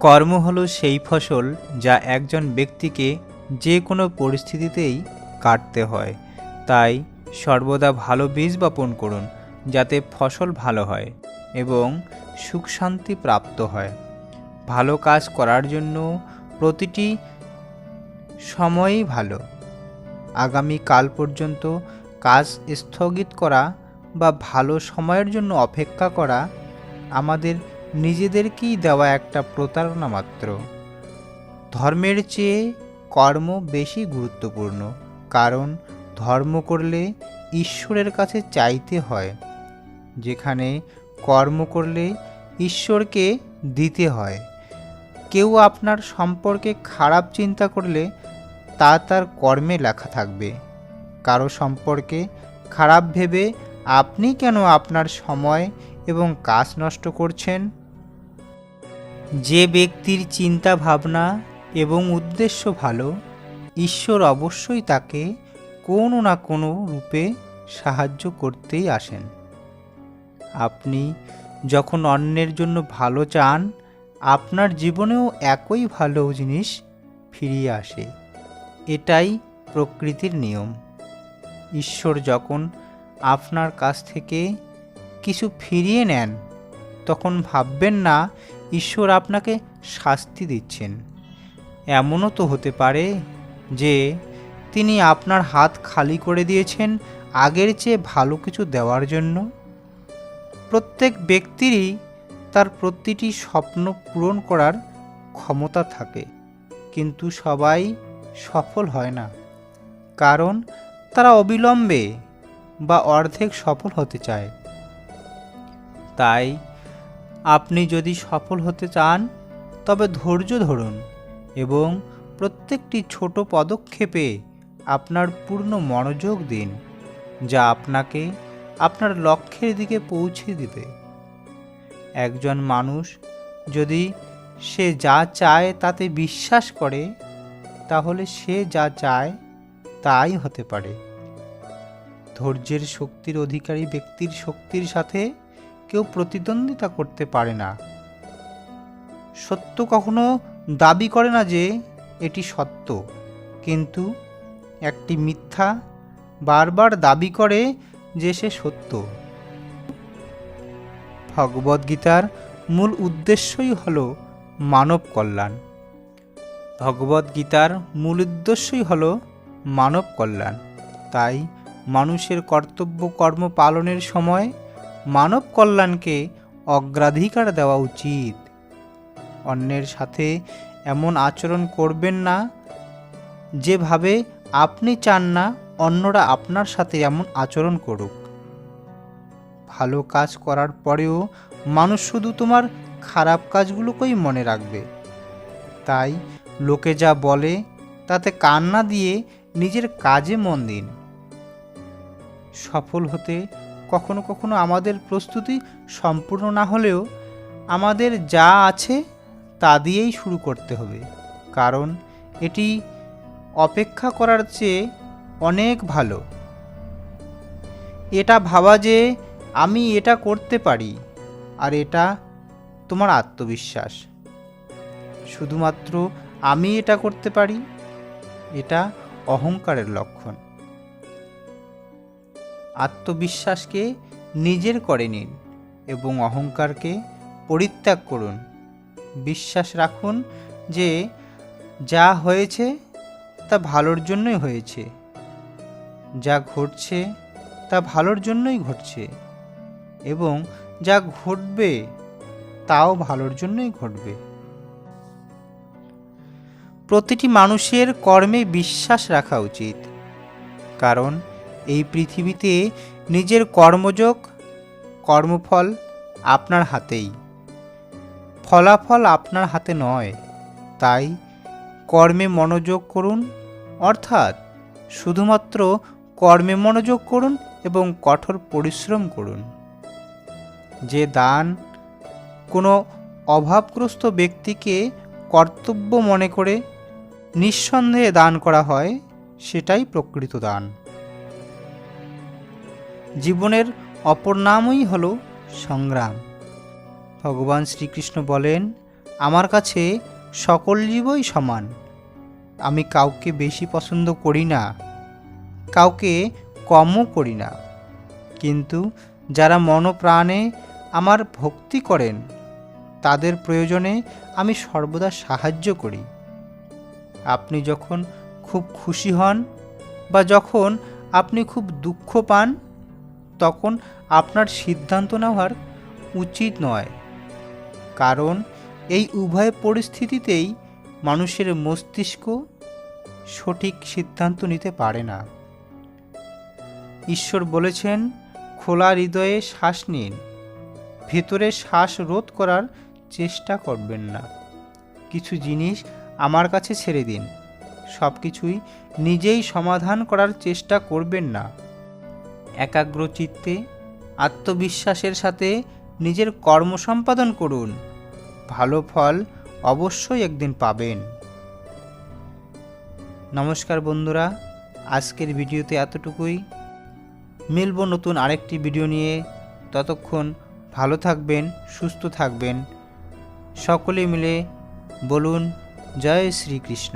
কর্ম হলো সেই ফসল যা একজন ব্যক্তিকে যে কোনো পরিস্থিতিতেই কাটতে হয়। তাই সর্বদা ভালো বীজ বপন করুন, যাতে ফসল ভালো হয় এবং সুখ শান্তি প্রাপ্ত হয়। ভালো কাজ করার জন্য প্রতিটি সময়ই ভালো। আগামী কাল পর্যন্ত কাজ স্থগিত করা বা ভালো সময়ের জন্য অপেক্ষা করা আমাদের নিজেদেরকেই দেওয়া একটা প্রতারণা মাত্র। ধর্মের চেয়ে কর্ম বেশি গুরুত্বপূর্ণ, কারণ ধর্ম করলে ঈশ্বরের কাছে চাইতে হয়, যেখানে কর্ম করলে ঈশ্বরকে দিতে হয়। কেউ আপনার সম্পর্কে খারাপ চিন্তা করলে তা তার কর্মে লেখা থাকবে। কারও সম্পর্কে খারাপ ভেবে আপনি কেন আপনার সময় এবং কাজ নষ্ট করছেন? যে ব্যক্তির চিন্তা ভাবনা এবং উদ্দেশ্য ভালো, ঈশ্বর অবশ্যই তাকে কোনো না কোনো রূপে সাহায্য করতেই আসেন। আপনি যখন অন্যের জন্য ভালো চান, আপনার জীবনেও একই ভালো জিনিস ফিরিয়ে আসে। এটাই প্রকৃতির নিয়ম। ঈশ্বর যখন আপনার কাছ থেকে কিছু ফিরিয়ে নেন, তখন ভাববেন না ঈশ্বর আপনাকে শাস্তি দিচ্ছেন। এমনও তো হতে পারে যে তিনি আপনার হাত খালি করে দিয়েছেন আগের চেয়ে ভালো কিছু দেওয়ার জন্য। প্রত্যেক ব্যক্তিরই তার প্রতিটি স্বপ্ন পূরণ করার ক্ষমতা থাকে, কিন্তু সবাই সফল হয় না, কারণ তারা অবিলম্বে বা অর্ধেক সফল হতে চায়। তাই আপনি যদি সফল হতে চান, তবে ধৈর্য ধরুন এবং প্রত্যেকটি ছোট পদক্ষেপে আপনার পূর্ণ মনোযোগ দিন, যা আপনাকে আপনার লক্ষ্যের দিকে পৌঁছে দিবে। একজন মানুষ যদি সে যা চায় তাতে বিশ্বাস করে, তাহলে সে যা চায় তাই হতে পারে। ধৈর্যের শক্তির অধিকারী ব্যক্তির শক্তির সাথে কেউ প্রতিদ্বন্দ্বিতা করতে পারে না। সত্য কখনো দাবি করে না যে এটি সত্য। কিন্তু একটি মিথ্যা বারবার দাবি করে যে সে সত্য। ভগবদ্গীতার মূল উদ্দেশ্যই হল মানব কল্যাণ। ভগবদ্গীতার মূল উদ্দেশ্যই হল মানব কল্যাণ। তাই মানুষের কর্তব্য কর্ম পালনের সময় মানব কল্যাণকে অগ্রাধিকার দেওয়া উচিত। অন্যের সাথে এমন আচরণ করবেন না, যেভাবে আপনি চান না অন্যরা আপনার সাথে এমন আচরণ করুক। ভালো কাজ করার পরেও মানুষ শুধু তোমার খারাপ কাজগুলোকেই মনে রাখবে। তাই লোকে যা বলে, তাতে কান্না দিয়ে নিজের কাজে মন দিন। সফল হতে কখনো কখনো আমাদের প্রস্তুতি সম্পূর্ণ না হলেও আমাদের যা আছে তা দিয়েই শুরু করতে হবে। কারণ এটি অপেক্ষা করার চেয়ে অনেক ভালো। এটা ভাবা যে আমি এটা করতে পারি আর এটা তোমার আত্মবিশ্বাস। শুধুমাত্র আমি এটা করতে পারি, এটা অহংকারের লক্ষণ। আত্মবিশ্বাসকে নিজের করে নিন এবং অহংকারকে পরিত্যাগ করুন। বিশ্বাস রাখুন যে যা হয়েছে তা ভালোর জন্যই হয়েছে। যা ঘটছে তা ভালোর জন্যই ঘটছে এবং যা ঘটবে তাও ভালোর জন্যই ঘটবে। প্রতিটি মানুষের কর্মে বিশ্বাস রাখা উচিত। কারণ এই পৃথিবীতে নিজের কর্মযোগ, কর্মফল আপনার হাতেই। ফলাফল আপনার হাতে নয়। তাই কর্মে মনোযোগ করুন, অর্থাৎ শুধুমাত্র কর্মে মনোযোগ করুন এবং কঠোর পরিশ্রম করুন। যে দান কোনো অভাবগ্রস্ত ব্যক্তিকে কর্তব্য মনে করে নিঃসন্দেহে দান করা হয়, সেটাই প্রকৃত দান। জীবনের অপর নামই হল সংগ্রাম। ভগবান শ্রীকৃষ্ণ বলেন, আমার কাছে সকল জীবই সমান। আমি কাউকে বেশি পছন্দ করি না, কাউকে কমও করি না। কিন্তু যারা মনপ্রাণে আমার ভক্তি করেন, তাদের প্রয়োজনে আমি সর্বদা সাহায্য করি। আপনি যখন খুব খুশি হন বা যখন আপনি খুব দুঃখ পান তখন আপনার সিদ্ধান্ত নেওয়ার উচিত নয়। কারণ এই উভয় পরিস্থিতিতেই মানুষের মস্তিষ্ক সঠিক সিদ্ধান্ত নিতে পারে না। ঈশ্বর বলেছেন, খোলা হৃদয়ে শ্বাস নিন, ভেতরে শ্বাস রোধ করার চেষ্টা করবেন না। কিছু জিনিস আমার কাছে ছেড়ে দিন সব কিছুই নিজেই সমাধান করার চেষ্টা করবেন না। একাগ্র চিত্তে আত্মবিশ্বাসের সাথে নিজের কর্ম সম্পাদন করুন। ভালো ফল অবশ্যই একদিন পাবেন। নমস্কার বন্ধুরা, আজকের ভিডিওতে এতটুকুই। মিলব নতুন আরেকটি ভিডিও নিয়ে। ততক্ষণ ভালো থাকবেন, সুস্থ থাকবেন। সকলে মিলে বলুন, জয় শ্রীকৃষ্ণ।